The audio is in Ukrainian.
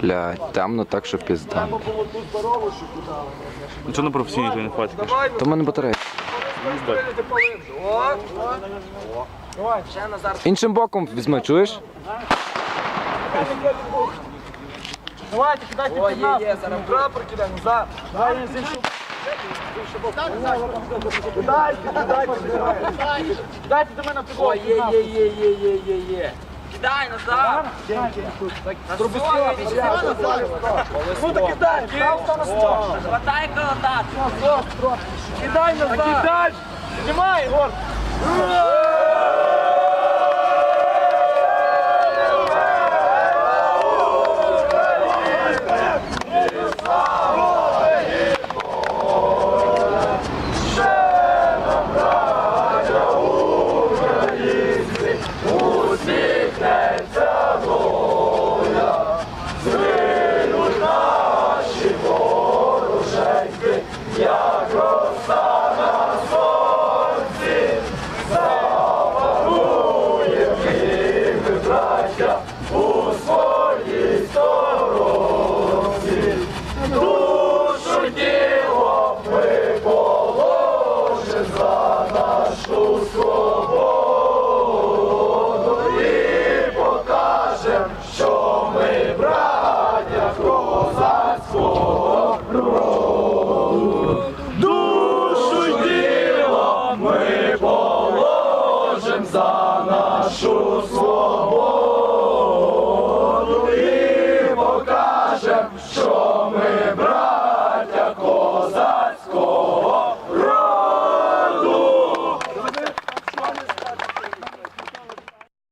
Блядь, темно так, що пізда. Ну чого на професійній твої не хватить? То в мене батарея. Іншим боком візьми, чуєш? Давайте, кидайте під нас. Прапор кидаємо, за. Давай з іншого. Кидайте, кидайте, кидайте. Кидайте до мене є, є, є, є, є, є, є. Кидай назад. Зроби Ну так кидай, став на стол. Хватай колотати. Кидай назад. Кидай. Знімай, нашу свободу і покажем, що ми браття козацького роду. Душу діло ми положим за нашу свободу і покажем, що.